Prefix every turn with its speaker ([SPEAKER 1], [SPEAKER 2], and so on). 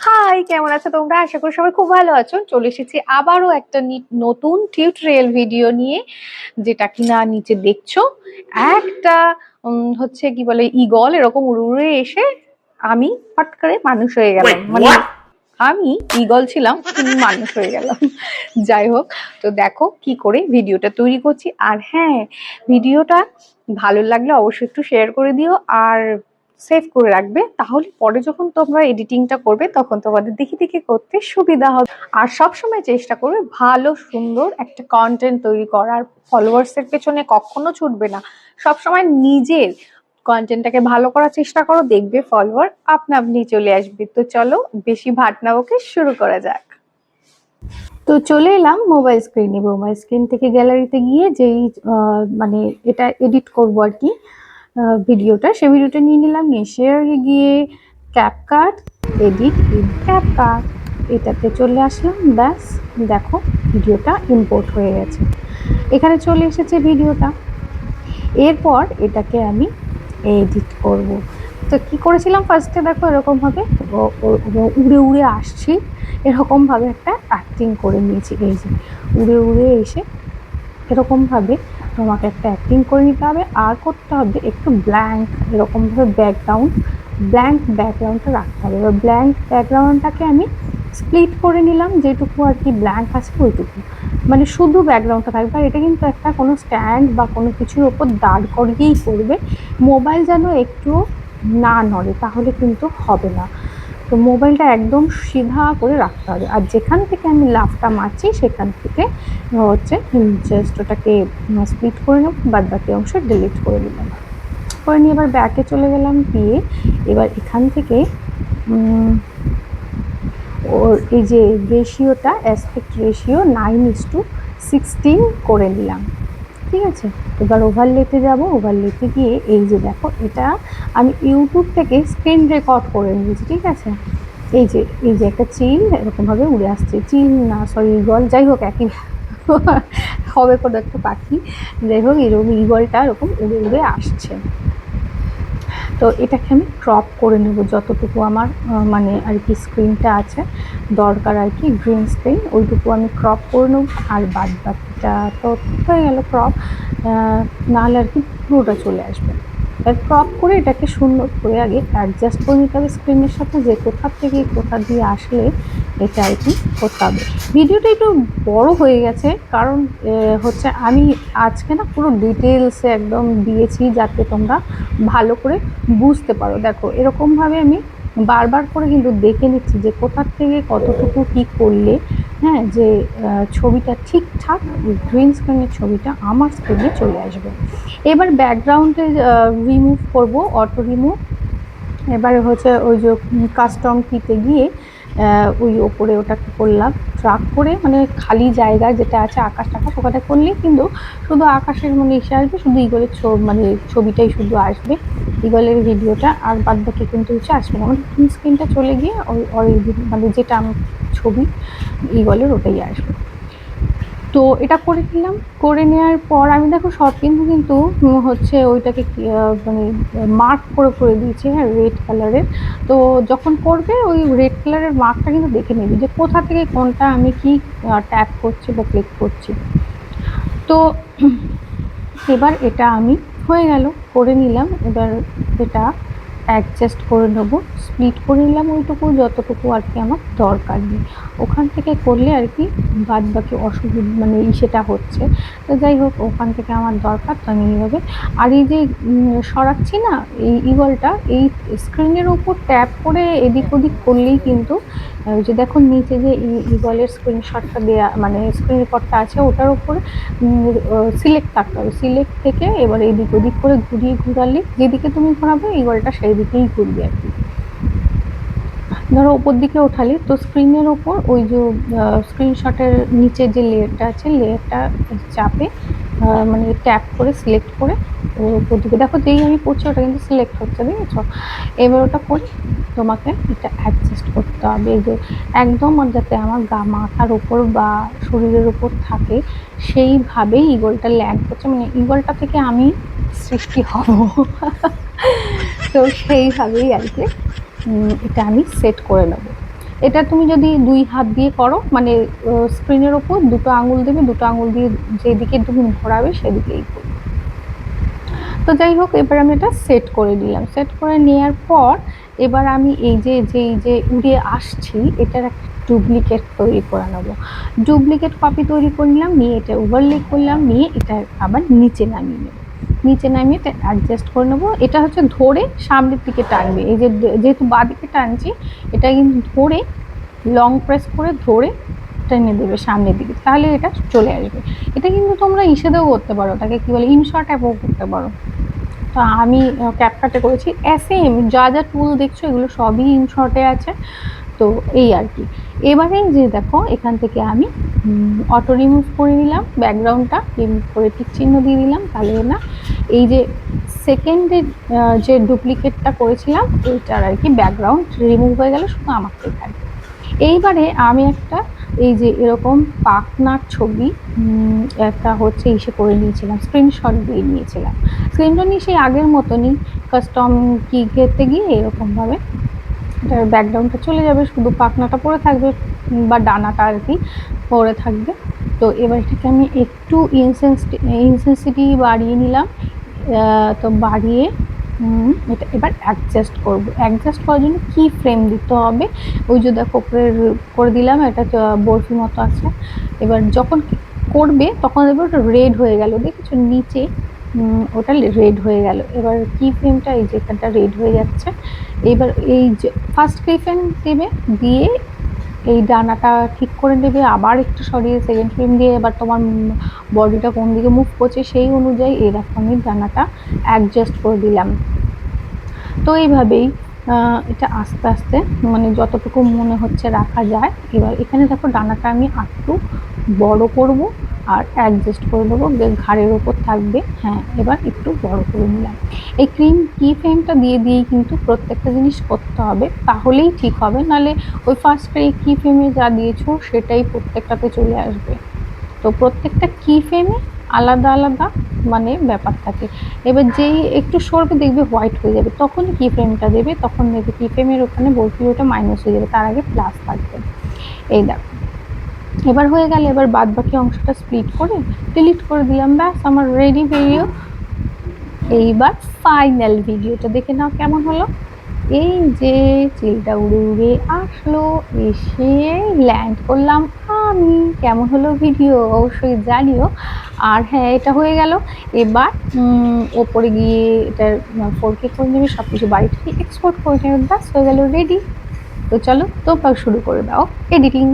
[SPEAKER 1] High কেমন আছো তোমরা? আশা করি সবাই খুব ভালো আছো। চলে এসেছি আবারও একটা নতুন টিউটোরিয়াল ভিডিও নিয়ে যেটা কিনা নিচে দেখছ। একটা হচ্ছে কি বলে ইগল এরকম উড়ে এসে আমি হট করে মানুষ হয়ে গেলাম। মানে আমি ইগল ছিলাম মানুষ হয়ে গেলাম। যাই হোক তো দেখো কি করে ভিডিওটা তৈরি করছি। আর হ্যাঁ ভিডিওটা ভালো লাগলে অবশ্যই একটু শেয়ার করে দিও। আর সেভ করে রাখবে, তাহলে পরে যখন তোমরা এডিটিংটা করবে, তখন তোমাদের দেখে দেখে করতে সুবিধা হবে। আর সব সময় চেষ্টা করবে ভালো, সুন্দর একটা কন্টেন্ট তৈরি করার। ফলোয়ার্সের পেছনে কখনো ছুটবে না। সব সময় নিজের কন্টেন্টটাকে ভালো করার চেষ্টা করো, দেখবে ফলোয়ার আপনা আপনি চলে আসবে। তো চলো, বেশি ভাট না বকে শুরু করা যাক। তো চলে এলাম মোবাইল স্ক্রিনে মোবাইল স্ক্রিন থেকে গ্যালারিতে গিয়ে যেই মানে এটা এডিট করব আর কি ভিডিওটা। সেই ভিডিওটা নিয়ে নিলাম, নিয়ে শেয়ারে গিয়ে ক্যাপকাট এডিট ইন ক্যাপকাট এটাতে চলে আসলাম, ব্যাস, দেখো ভিডিওটা ইম্পোর্ট হয়ে গেছে। এখানে চলে এসেছে ভিডিওটা। এরপর এটাকে আমি এডিট করব। তো কি করেছিলাম? ফার্স্টে দেখো এরকমভাবে উড়ে উড়ে আসছি। এরকমভাবে একটা অ্যাক্টিং করে নিয়েছি। এই যে, উড়ে উড়ে এসে এরকম ভাবে তোমাকে একটা অ্যাক্টিং করে নিতে হবে। আর করতে হবে একটু ব্ল্যাঙ্ক এরকম ভাবে ব্যাকগ্রাউন্ড ব্ল্যাঙ্ক ব্যাকগ্রাউন্ডটা রাখতে হবে। এবার ব্ল্যাঙ্ক ব্যাকগ্রাউন্ডটাকে আমি স্প্লিট করে নিলাম, যেটুকু আর কি ব্ল্যাঙ্ক আছে ওইটুকু। মানে শুধু ব্যাকগ্রাউন্ডটা থাকবে আর এটা কিন্তু একটা কোনো স্ট্যান্ড বা কোনো কিছুর ওপর দাঁড় করিয়েই করবে। মোবাইল যেন একটু না নড়ে, তাহলে কিন্তু হবে না। তো মোবাইলটা একদম সিধা করে রাখতে হবে। আর যেখান থেকে আমি লাভটা মারছি, সেখান থেকে হচ্ছে জাস্ট ওটাকে স্প্লিট করে নেব, বাদ বাকি অংশ ডিলিট করে দিলাম। করে নিয়ে এবার ব্যাকে চলে গেলাম দিয়ে এবার এখান থেকে ওর এই যে রেশিওটা aspect ratio nine is to sixteen করে নিলাম। ঠিক আছে? এবার ওভারলেতে যাব ওভারলেতে গিয়ে এই যে দেখো, এটা আমি ইউটিউব থেকে স্ক্রিন রেকর্ড করে নিয়েছি, ঠিক আছে? এই যে এই যে একটা চিল এরকমভাবে উড়ে আসছে। চিল না সরি ইগল যাই হোক, একই হবে কোনো একটা পাখি। যাই হোক, এরকম ইগলটা এরকম উড়ে উড়ে আসছে। তো এটাকে আমি ক্রপ করে নেব যতটুকু আমার মানে আর কি স্ক্রিনটা আছে। দরকার আর কি গ্রিন স্ক্রিন ওইটুকু আমি ক্রপ করে নেব। আর বাদ বাকিটা তো হয়ে গেল ক্রপ নাহলে আর কি পুরোটা চলে আসবে। ক্রপ করে এটাকে সুন্দর করে আগে অ্যাডজাস্ট করে নিতে হবে স্ক্রিনের সাথে, যে কোথা থেকে কোথা দিয়ে আসলে এটা আর কি করতে হবে। ভিডিওটা একটু বড় হয়ে গেছে, কারণ হচ্ছে আমি আজকে না পুরো ডিটেলসে একদম দিয়েছি যাতে তোমরা ভালো করে বুঝতে পারো। দেখো, এরকমভাবে আমি বারবার করে কিন্তু দেখে নিচ্ছি যে কোথার থেকে কতটুকু কি করলে হ্যাঁ যে ছবিটা ঠিকঠাক গ্রিন স্ক্রিনের ছবিটা আমার স্ক্রিনে চলে আসবে। এবার ব্যাকগ্রাউন্ডে রিমুভ করব অটো রিমুভ এবারে হচ্ছে ওই যে কাস্টম কিতে গিয়ে ওই ওপরে ওটাকে করলাম। ট্রাক করে মানে খালি জায়গা যেটা আছে আকাশ টাকাশ ওখানে করলে, কিন্তু শুধু আকাশের মানে এসে আসবে, শুধু ইগলের ছ- মানে ছবিটাই শুধু আসবে। ইগলের ভিডিওটা আর বাদ বাকি কিন্তু হচ্ছে আসবে না। মানে স্ক্রিনটা চলে গিয়ে ওই মানে যেটা ছবি ইগলের ওটাই আসবে। তো এটা করে নিলাম। করে নেওয়ার পর আমি দেখো সব কিন্তু কিন্তু হচ্ছে ওইটাকে মানে মার্ক করে করে দিয়েছি হ্যাঁ রেড কালারের তো যখন করবে, ওই রেড কালারের মার্কটা কিন্তু দেখে নেবে যে কোথা থেকে কোনটা আমি কি ট্যাপ করছি বা ক্লিক করছি। তো এবার এটা আমি হয়ে গেল, করে নিলাম। এবার এটা অ্যাডজাস্ট করে নেব। স্প্লিট করে নিলাম ওইটুকু, যতটুকু আর কি আমার দরকার নেই। ওখান থেকে করলে আর কি বাদ বাকি অসুবিধা মানে সেটা হচ্ছে। তো যাই হোক, ওখান থেকে আমার দরকার, তো আমি এইভাবে। আর এই যে সরাচ্ছি না, এই ইগলটা এই স্ক্রিনের উপর ট্যাপ করে এদিক ওদিক করলেই কিন্তু যে দেখো নিচে যে ইগলের স্ক্রিনশটটা দেওয়া মানে স্ক্রিন রেকর্ডটা আছে, ওটার উপরে সিলেক্ট থাকতে হবে। সিলেক্ট থেকে এবার এদিক ওদিক করে ঘুরিয়ে ঘুরালে, যেদিকে তুমি ঘোরাবে ইগলটা সেই দিকেই ঘুরবে আর কি। ধরো ওপর দিকে ওঠালে, তো স্ক্রিনের ওপর ওই যে স্ক্রিনশটের নিচে যে লেয়ারটা আছে লেয়ারটা চাপে মানে ট্যাপ করে সিলেক্ট করে ওপর দিকে। দেখো যেই আমি করছি ওটা কিন্তু সিলেক্ট হচ্ছে, দেখেছ? এবার ওটা করে তোমাকে এটা অ্যাডজাস্ট করতে হবে। যে একদম যাতে আমার গা, মাথার ওপর বা শরীরের ওপর থাকে, সেইভাবেই ইগলটা ল্যান্ড করছে। মানে ইগলটা থেকে আমি সৃষ্টি হব। তো সেইভাবেই আর কি। এটা আমি সেট করে নেব। এটা তুমি যদি দুই হাত দিয়ে করো মানে স্ক্রিনের ওপর দুটো আঙুল দেবে, দুটো আঙুল দিয়ে যেদিকে তুমি ঘোরাবে সেদিকেই করবে। তো যাই হোক, এবার আমি এটা সেট করে নিলাম। সেট করে নেওয়ার পর এবার আমি এই যে যে এই যে উড়ে আসছি, এটার একটা ডুপ্লিকেট তৈরি করে নেব। ডুপ্লিকেট কপি তৈরি করে নিলাম, নিয়ে এটা ওভারলে করলাম, নিয়ে এটা আবার নিচে নামিয়ে নেব। নিচে নামিয়ে অ্যাডজাস্ট করে নেব। এটা হচ্ছে ধরে সামনের দিকে টানবে। এই যে যেহেতু বাঁদিকে টানছি, এটা কিন্তু ধরে লং প্রেস করে ধরে টেনে দেবে সামনের দিকে। তাহলে এটা চলে আসবে। এটা কিন্তু তোমরা ইসেদেও করতে পারো, ওটাকে কী বলে ইনশর্ট অ্যাপও করতে পারো। তো আমি ক্যাপকাটে করেছি। এসএম যা যা টুল দেখছ, এগুলো সবই ইনশর্টে আছে। তো এই আর কি। এবারে যে দেখো, এখান থেকে আমি অটো রিমুভ করে নিলাম। ব্যাকগ্রাউন্ডটা রিমুভ করে টিক চিহ্ন দিয়ে দিলাম। তাহলে না এই যে সেকেন্ডের যে ডুপ্লিকেটটা করেছিলাম, এইটার আর কি ব্যাকগ্রাউন্ড রিমুভ হয়ে গেল, শুধু আমাকে থাকবে এইবারে আমি একটা এই যে এরকম পাকনার ছবি একটা হচ্ছে ইসে করে নিয়েছিলাম স্ক্রিনশট দিয়ে নিয়েছিলাম। স্ক্রিনশট নিয়ে সেই আগের মতনই কাস্টম কি করতে গিয়ে এরকমভাবে এটার ব্যাকগ্রাউন্ডটা চলে যাবে, শুধু পাখনাটা পরে থাকবে বা ডানাটা আর কি পরে থাকবে। তো এবার এটাকে আমি একটু ইনসেন্সিটি বাড়িয়ে নিলাম তো বাড়িয়ে এটা এবার অ্যাডজাস্ট করব। অ্যাডজাস্ট করার জন্য কী ফ্রেম দিতে হবে? ওই যে দেখো করে দিলাম, এটা বরফি মতো আছে। এবার যখন করবে, তখন দেখবে ওটা রেড হয়ে গেল। দেখেছ? নিচে ওটা রেড হয়ে গেল। এবার কি ফ্রেমটা এই যে এখানটা রেড হয়ে যাচ্ছে। এবার এই যে ফার্স্ট কি ফ্রেম দেবে? দিয়ে এই ডানাটা ঠিক করে নেবে, আবার একটু সরিয়ে সেকেন্ড ফ্রেম দিয়ে এবার তোমার বডিটা কোন দিকে মুভ করছে সেই অনুযায়ী এরকমই ডানাটা অ্যাডজাস্ট করে দিলাম। তো এইভাবেই এটা আস্তে আস্তে মানে যতটুকু মনে হচ্ছে রাখা যায়। এবার এখানে দেখো ডানাটা আমি একটু বড় করব আর অ্যাডজাস্ট করে দেবো ঘাড়ের ওপর থাকবে। হ্যাঁ এবার একটু বড় করে নিলাম। এই ক্রিম কি ফ্রেমটা দিয়ে দিয়েই কিন্তু প্রত্যেকটা জিনিস করতে হবে, তাহলেই ঠিক হবে। নালে ওই ফার্স্টে এই কি ফ্রেমে যা দিয়েছ, সেটাই প্রত্যেকটাতে চলে আসবে। তো প্রত্যেকটা কি ফ্রেমে আলাদা আলাদা মানে ব্যাপার থাকে। এবার যেই একটু সরবে দেখবে হোয়াইট হয়ে যাবে, তখন কি ফ্রেমটা দেবে? তখন দেখবে কি ফ্রেমের ওখানে বলছি ওটা মাইনাস হয়ে যাবে, তার আগে প্লাস থাকবে। এই দেখো। এবার হয়ে গেলে, এবার বাদ বাকি অংশটা স্প্লিট করে ডিলিট করে দিলাম, ব্যাস, আমার রেডি ভিডিও এইবার ফাইনাল ভিডিওটা দেখে নাও কেমন হলো। এই যে, চিলটা উড়ে উড়ে আসলো, এসে ল্যান্ড করলাম। আমি। কেমন হলো ভিডিও অবশ্যই জানিও। আর হ্যাঁ এটা হয়ে গেল। এবার ওপরে গিয়ে এটার ফোর কে করে নেবে সব কিছু বাড়ি থেকে এক্সপোর্ট করে নেবে, ব্যাস, হয়ে গেল রেডি তো চলো তোমরাও শুরু করে দাও। এডিটিং